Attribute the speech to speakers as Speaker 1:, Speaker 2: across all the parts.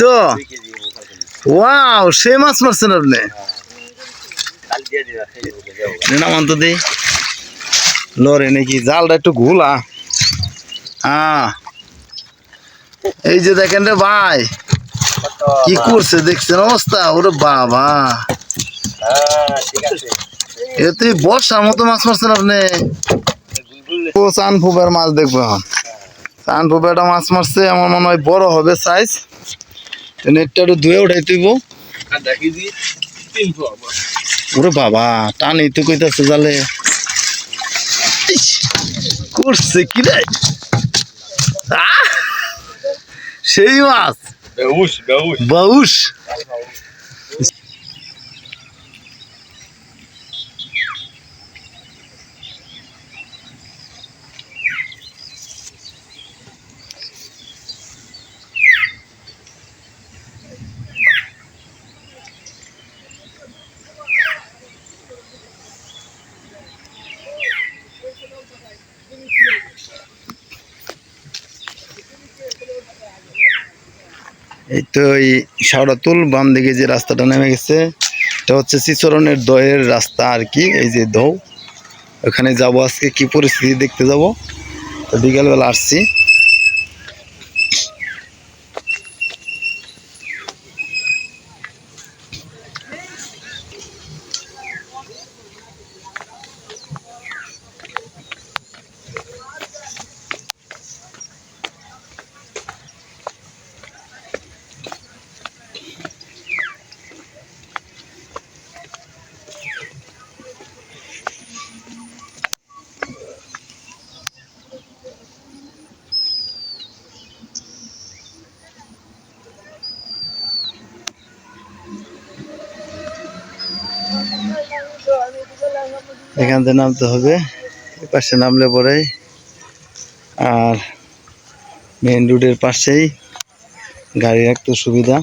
Speaker 1: পাইছো ওয়াও সে মাছ মারছেন আপনি? নামান লরে নাকি জালটা একটু ঘুলা। হ্যাঁ। এই যে দেখেন রে ভাই, কি করছে দেখছেন অবস্থা? ওরে বাবা। এ তুই বর্ষার মতো মাছ মারছেন আপনি। ও চান ফুবের মাছ দেখব এখন। ফুবেটা মাছ মারছে, আমার মনে হয় বড় হবে সাইজ নেটটা একটু ধুয়ে উঠাই তুইব ওরে বাবা টানি তো কইতাছে জালে। করছে কি রে! সেই মাছ। বাউস এই তো এই শাওড়াতুল বাম দিকে যে রাস্তাটা নেমে গেছে, এটা হচ্ছে শিশরণের দয়ের রাস্তা আর কি, এই যে দৌ। ওখানে যাব আজকে, কি পরিস্থিতি দেখতে যাব। তো বিকালবেলা আসছি। এখান থেকে নামতে হবে। পাশে নামলে পরে আর মেন রোডের পাশেই গাড়ি রাখতে সুবিধা।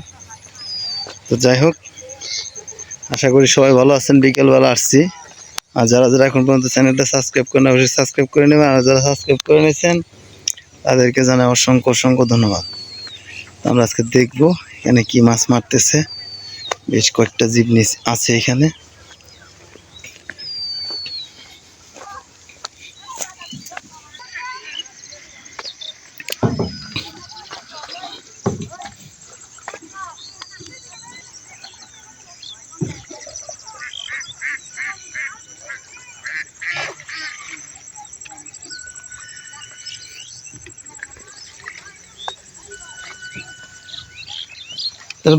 Speaker 1: তো যাই হোক, আশা করি সবাই ভালো আছেন। বিকেলবেলা আসছি। আর যারা যারা এখন পর্যন্ত চ্যানেলটা সাবস্ক্রাইব করেন, অবশ্যই সাবস্ক্রাইব করে নেবেন। আর যারা সাবস্ক্রাইব করে নিয়েছেন, তাদেরকে জানাই অসংখ্য অসংখ্য ধন্যবাদ। আমরা আজকে দেখব এখানে কি মাছ মারতেছে। বেশ কয়েকটা জীবনি আছে এখানে।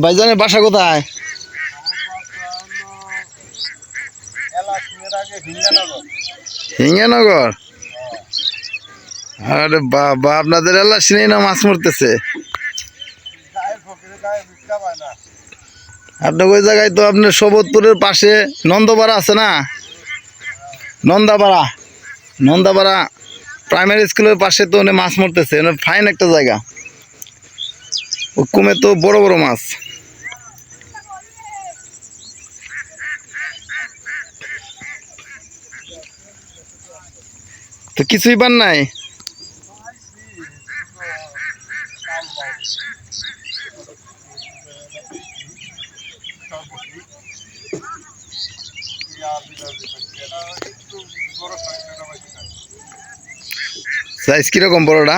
Speaker 1: ভাইজানের বাসা কোথায়? হিঙ্গানগর? আরে বাবা, আপনাদের এলাকা শুনে না মাছ মরতেছে? আপনার ওই জায়গায় তো আপনার সবতপুরের পাশে নন্দপাড়া আছে না? নন্দাপাড়া। নন্দাপাড়া প্রাইমারি স্কুলের পাশে তো উনি মাছ মরতেছে ফাইন একটা জায়গা। ও কুমে তো বড় বড় মাছ। তো কিছুই পান নাই? সাইজ কীরকম বড়টা?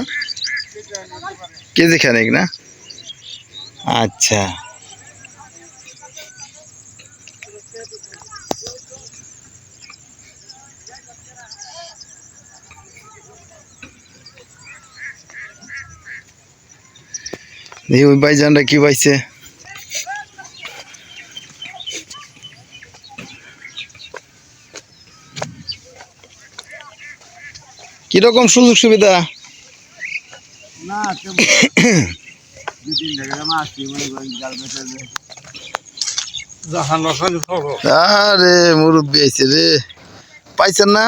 Speaker 1: কেজি খানিক না? আচ্ছা। দেখি ওই বাইজানটা কি পাইছে। কীরকম সুযোগ সুবিধা আরে মুরব্বী আইছে রে। পাইছেন না?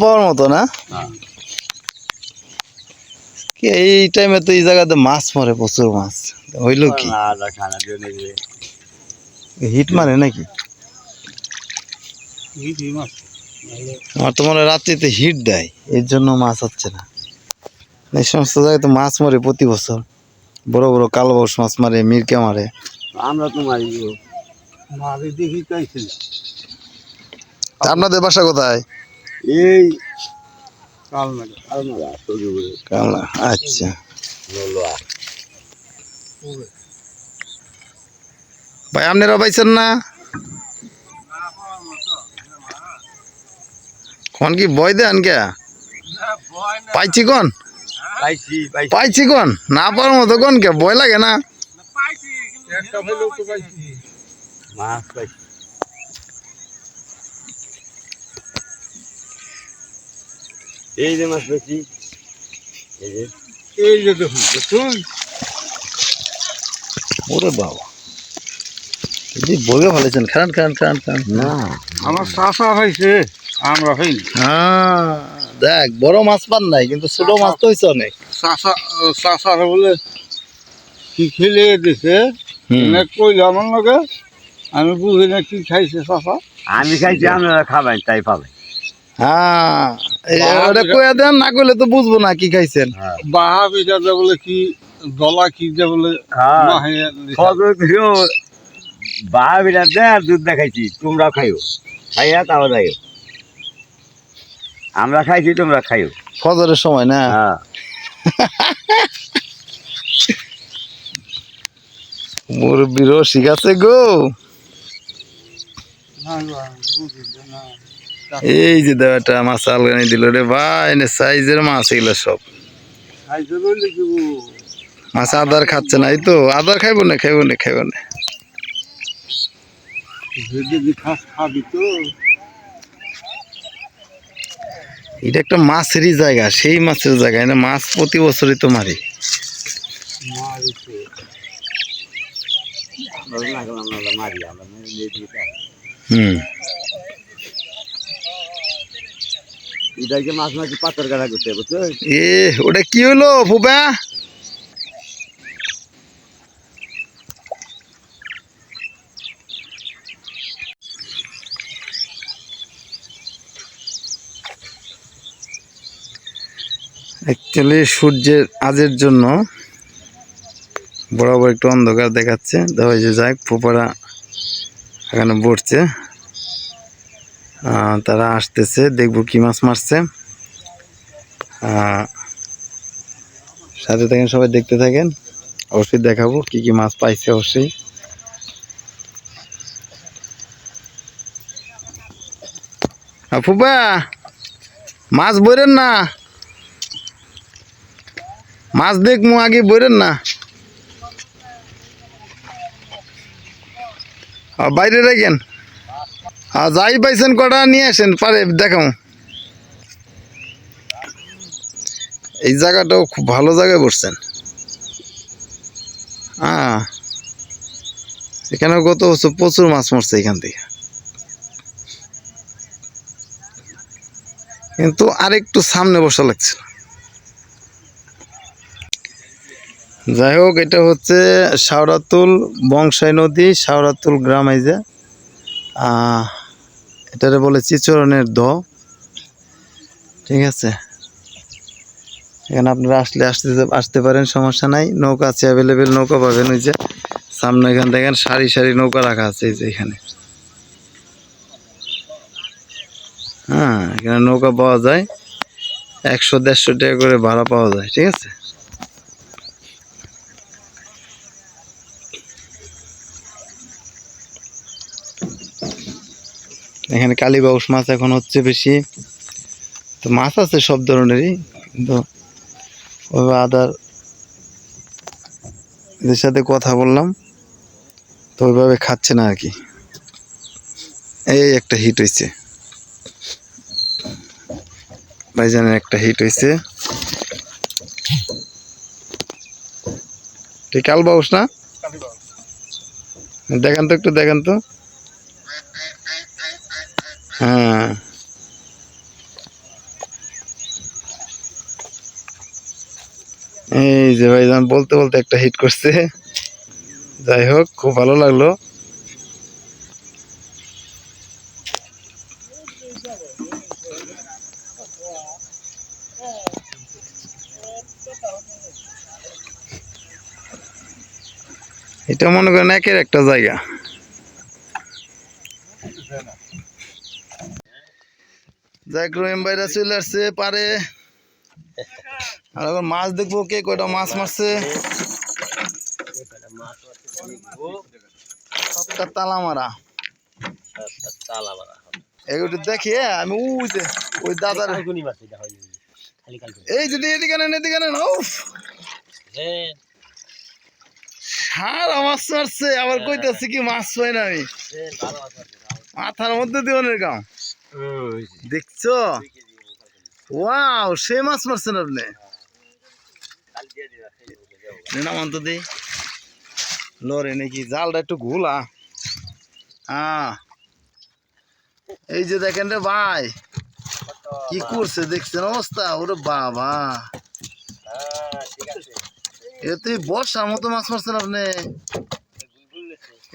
Speaker 1: পাওয়ার মতো না? এই টাইমে তো এই জায়গাতে মাছ মরে, প্রচুর মাছ। হইল কি? হিট মারে নাকি? আমার তো মনে রাত্রিতে হিট দেয়, এর জন্য মাছ হচ্ছে না। এই সমস্ত জায়গায় তো মাছ মারে প্রতি বছর। বড় বড় কালবাউস মাছ মারে মিরকে মারে।
Speaker 2: আমরা তো মারি মারি দেখি
Speaker 1: তা আপনাদের বাসা কোথায়?
Speaker 2: এই
Speaker 1: কামলা আচ্ছা। ভাই আপনারা পাইছেন না? কোন কি বই দেন কে? পাইছি কোন?
Speaker 2: পাইছি
Speaker 1: কোন? না পাওয়ার মতো কোন কে? ভয় লাগে না?
Speaker 2: একটা হইলেও তো পাইছি। মাছ পাইছি। এই যে মাছ পাইছি। এই যে। এই যে দেখুন দেখুন।
Speaker 1: ওরে বাবা। যদি বইয়ে ফেলেছেন। খান খান খান খান।
Speaker 2: না। আমার চাষা হয়েছে আমরা হইনি।
Speaker 1: হ্যাঁ। দেখ বড় মাছ পান নাই কিন্তু ছোট মাছ তো হয়েছে অনেক।
Speaker 2: চাষা বলে কি খেলে দিছে? কইলে আমার লগে আমি বুঝি না কি খাইছে চাষা
Speaker 3: আমি খাইছি আপনারা খাবেন তাই পাবেন
Speaker 1: হ্যাঁ ওটা
Speaker 2: বিরা-
Speaker 1: দেন না কইলে তো বুঝব না কি খাইছেন।
Speaker 2: বাহা বিটা দে বলে কি দলা কি দে বলে
Speaker 3: হ্যাঁ। বাহাবিরা দে আর দুধ দেখাইছি তোমরাও খাইও। খাইয়া তাও যাইও। আমরা খাইছি তোমরা খাইও।
Speaker 1: ফজরের সময় না?
Speaker 3: হ্যাঁ।
Speaker 1: মুরব্বী রসিক আছে গো। এই যে দেওয়াটা মাছ আলগানি দিল রে ভাই এনে সাইজের মাছ এগুলো সব? মাছ আদার খাচ্ছে না এই তো আদার খাইবো না খাইবো না খাইবো না।
Speaker 2: খাবি তো।
Speaker 1: এটা একটা মাছেরই জায়গা সেই মাছের জায়গা এটা মাছ প্রতি বছরই তো মারি। হুম।
Speaker 3: এটাকে মাছ মাছি পাথর কাটা করতে
Speaker 1: এ ওটা কি হলো ফুপা? অ্যাকচুয়ালি সূর্যের আজের জন্য বরাবর একটু অন্ধকার দেখাচ্ছে। দেখা যে যাক ফুপারা এখানে বসছে। তারা আসতেছে, দেখব কি মাছ মারছে। সাথে থাকেন, সবাই দেখতে থাকেন। অবশ্যই দেখাবো কি কি মাছ পাইছে অবশ্যই। ফুপা মাছ বইরেন না। মাছ দেখ মু আগে বইরেন না। বাইরে রাখেন। যাই পাইছেন কটা নিয়ে আসেন, পারে দেখাও। এই জায়গাটাও খুব ভালো জায়গায় বসছেন। হ্যাঁ এখানে গত বছর প্রচুর মাছ মরছে এখান থেকে। কিন্তু আরেকটু সামনে বসা লাগছে। যাই হোক এটা হচ্ছে শাওরাতুল বংশাই নদী, শাওরাতুল গ্রাম এই যে। এটারে বলে চিচরণের দ। ঠিক আছে? এখানে আপনারা আসলে আসতে আসতে পারেন, সমস্যা নাই। নৌকা আছে অ্যাভেলেবেল নৌকা পাবেন ওই যে। সামনে এখান দেখেন, সারি সারি নৌকা রাখা আছে এই যে এখানে। হ্যাঁ এখানে নৌকা পাওয়া যায়। একশো দেড়শো টাকা করে ভাড়া পাওয়া যায়, ঠিক আছে? এখানে কালীবাউস মাছ এখন হচ্ছে বেশি। তো মাছ আছে সব ধরনেরই কিন্তু ওইভাবে আদার এদের সাথে কথা বললাম তো ওইভাবে খাচ্ছে না আর কি। এই একটা হিট হয়েছে ভাইজানের একটা হিট হয়েছে ঠিক কালবাউস না? দেখান তো একটু দেখান তো। হ্যাঁ। এই যে ভাই যান বলতে বলতে একটা হিট করছে। যাই হোক, খুব ভালো লাগল। এটা মনে করেন একের একটা জায়গা। চলে আসছে পারে। আর এখন মাছ দেখব কে কয়টা মাছ মারছে। সবটা তালা মারা। দেখি আমি ওই যে, ওই দাদার। এই যদি এদিকে নেন এদিকে নেন সারা মাছ মারছে, আবার কইতাছি কি মাছ পাই না আমি। মাথার মধ্যে দিওনের গাও দেখছ? ওয়াও সে মাছ মারছেন আপনি। না মানতো দি। লরে নাকি জালটা একটু ঘোলা। হ্যাঁ এই যে দেখেন রে ভাই কি করছে দেখছেন অবস্থা? ওরে বাবা। এ তুই বর্ষার মতো মাছ মারছেন আপনি।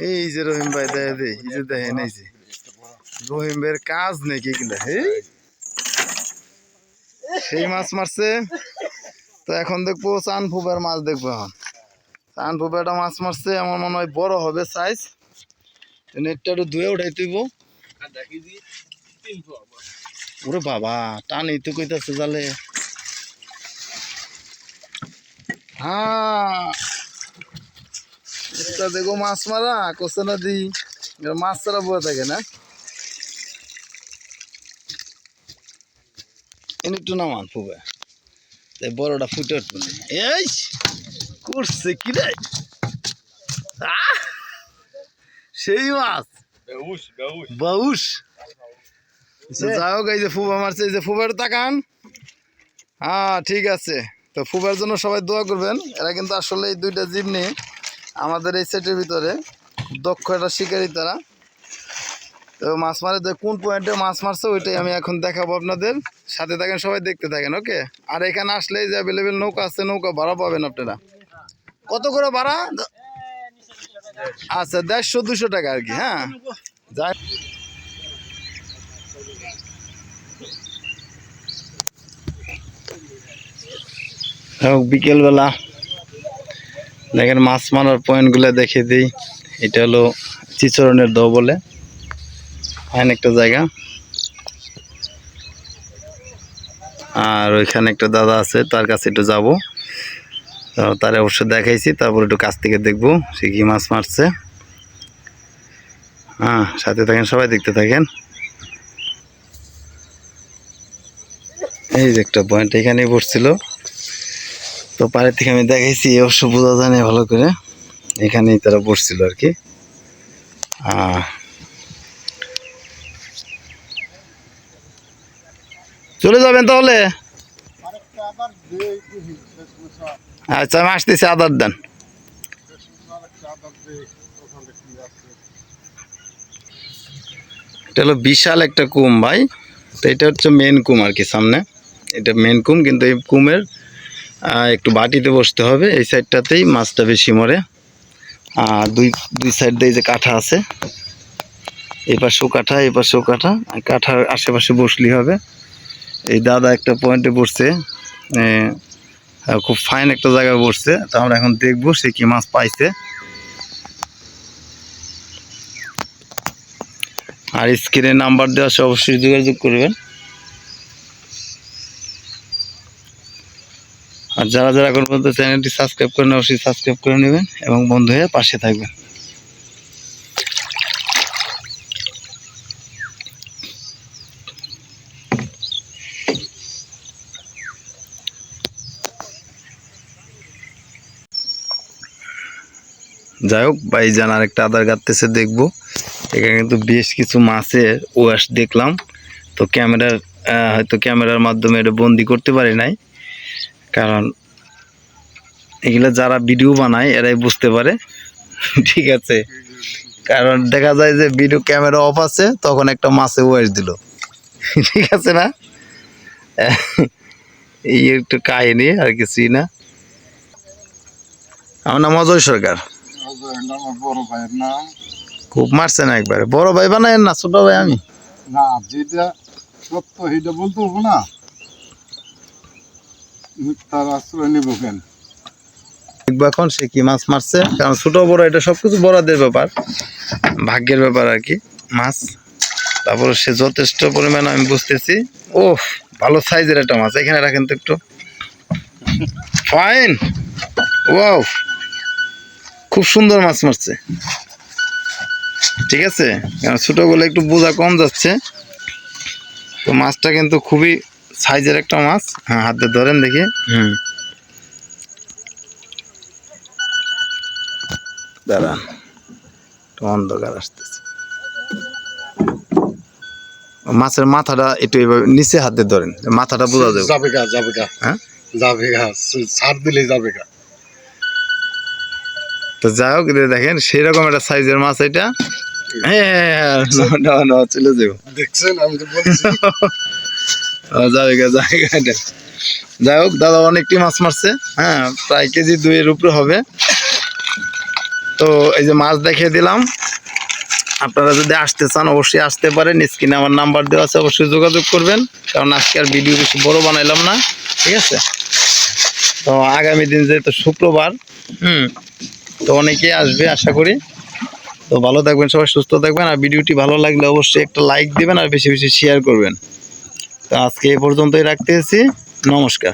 Speaker 1: এই যে রহিম ভাই দেখে দে এই যে দেখেন এই যে। রহিম ভাইয়ের কাজ নাকি এই সেই মাছ মারছে। তো এখন দেখব চান ফুবের মাছ দেখব এখন। চান ফুবেটা মাছ মারছে, আমার মনে হয় বড় হবে সাইজ নেটটা একটু ধুয়ে উঠাই তুইব। ওরে বাবা, টানি তো কইতাছে জালে। হ্যাঁ। দেখো মাছ মারা কোসে না দি মাছ ছাড়া বয়ে থাকে না। এনে একটু নামান ফুবে তাই বড়টা ফুটে উঠবে। এই করছে কি রে? সেই মাছ।
Speaker 2: বাউস
Speaker 1: যাই হোক এই যে ফুবা মারছে এই যে ফুবের তাকান। হ্যাঁ ঠিক আছে। তো ফুবের জন্য সবাই দোয়া করবেন। এরা কিন্তু আসলে এই দুইটা জীব নিয়ে আমাদের এই সেটের ভিতরে দক্ষ একটা শিকারী তারা। তো মাছ মারে কোন পয়েন্টে মাছ মারছে ওইটাই আমি এখন দেখাবো আপনাদের। সাথে থাকেন, সবাই দেখতে থাকেন ওকে আর এখানে আসলে যে অ্যাভেলেবেল নৌকা আছে, নৌকা ভাড়া পাবেন আপনারা। কত করে ভাড়া? আচ্ছা দেড়শো, দুশো টাকা আর কি হ্যাঁ? যাই বিকেলবেলা দেখেন মাছ মারার পয়েন্টগুলো দেখে দিই। এটা হলো চিচরণের দ বলে। এখানে একটা জায়গা। আর ওইখানে একটা দাদা আছে তার কাছে একটু যাব। তারে অবশ্য দেখাইছি তারপর একটু কাছ থেকে দেখব সে কি মাছ মারছে। হ্যাঁ সাথে থাকেন সবাই দেখতে থাকেন। এই যে একটা পয়েন্ট এখানেই পড়ছিল। তো পাড়ের থেকে আমি দেখাইছি অবশ্য বোঝা যায় না ভালো করে। এখানেই তারা পড়ছিল আর কি। আহ, চলে যাবেন তাহলে? আচ্ছা আমি আসতেছি আদার দেন। এটা হলো বিশাল একটা কুম ভাই। তো এটা হচ্ছে মেন কুম আর কি সামনে। এটা মেন কুম কিন্তু এই কুমের একটু বাটিতে বসতে হবে। এই সাইডটাতেই মাছটা বেশি মরে। আর দুই দুই সাইড দিয়ে যে কাঠা আছে। এই পাশেও কাঠা এই পাশেও কাঠা কাঠার আশেপাশে বসলেই হবে। এই দাদা একটা পয়েন্টে বসছে খুব ফাইন একটা জায়গায় বসছে, তো আমরা এখন দেখব সে কি মাছ পাইছে। আর স্ক্রিনে নাম্বার দেওয়া আছে, অবশ্যই যোগাযোগ করবেন। আর যারা যারা এখন পর্যন্ত চ্যানেলটি সাবস্ক্রাইব করেন অবশ্যই সাবস্ক্রাইব করে নেবেন এবং বন্ধু হয়ে পাশে থাকবেন। যাই হোক, ভাইজান আরেকটা আদার গাঁততেছে দেখব। এখানে কিন্তু বেশ কিছু মাছের ওয়াশ দেখলাম। তো ক্যামেরার হয়তো ক্যামেরার মাধ্যমে এটা বন্দি করতে পারি নাই। কারণ এগুলো যারা ভিডিও বানায়, এরাই বুঝতে পারে। ঠিক আছে। কারণ দেখা যায় যে ভিডিও ক্যামেরা অফ আছে, তখন একটা মাছে ওয়াশ দিল। ঠিক আছে না? এই একটু কাহিনী, আর কিছুই না। আমার নাম অজয় সরকার।
Speaker 2: আমার বড় ভাইয়ের নাম।
Speaker 1: খুব মারছে না একবারে। বড় ভাই বানায় না ছোট ভাই আমি।
Speaker 2: না যেটা সত্য সেটা বলতে হব না। মিথ্যার আশ্রয় নেব কেন?
Speaker 1: এখন সে কি মাছ মারছে। কারণ ছোট বড় এটা সবকিছু বড়দের ব্যাপার ভাগ্যের ব্যাপার আর কি মাছ। তারপরে সে যথেষ্ট পরিমাণ আমি বুঝতেছি। ও ভালো সাইজের একটা মাছ। এখানে রাখেন তো একটু। ফাইন ওয়াও খুব সুন্দর মাছ মারছে। ঠিক আছে? কারণ ছোটোগুলো একটু বোঝা কম যাচ্ছে। তো মাছটা কিন্তু খুবই সাইজের একটা মাছ। হ্যাঁ হাতে ধরেন দেখি। হুম। দাঁড়ান। অন্ধকার আসতেছে। মাছের মাথাটা একটু এভাবে নিচে হাতে ধরেন। মাথাটা বোঝা যাবে।
Speaker 2: যাবে গা যাবে গা।
Speaker 1: হ্যাঁ?
Speaker 2: যাবে গা। ছাড় দিলে যাবে গা।
Speaker 1: তো যাই হোক দেখেন সেরকম একটা সাইজের মাছ এটা। হ্যাঁ হ্যাঁ, হ্যাঁ, না, না, না, চলে যাব।
Speaker 2: দেখছেন আমি তো বলছি।
Speaker 1: যাই হোক দাদা অনেকটি মাছ মারছে। হ্যাঁ প্রায় কেজি দুইয়ের উপরে হবে। তো এই যে মাছ দেখিয়ে দিলাম। আপনারা যদি আসতে চান অবশ্যই আসতে পারেন। স্ক্রিনে আমার নাম্বার দেওয়া আছে অবশ্যই যোগাযোগ করবেন। কারণ আজকে আর ভিডিও বেশি বড় বানাইলাম না। ঠিক আছে? তো আগামী দিন যেহেতু শুক্রবার হুম তো অনেকে আসবে, আশা করি। তো ভালো থাকবেন, সবাই সুস্থ থাকবেন। আর ভিডিওটি ভালো লাগলে অবশ্যই একটা লাইক দেবেন আর বেশি বেশি শেয়ার করবেন। তো আজকে এ পর্যন্তই রাখতে এসেছি নমস্কার।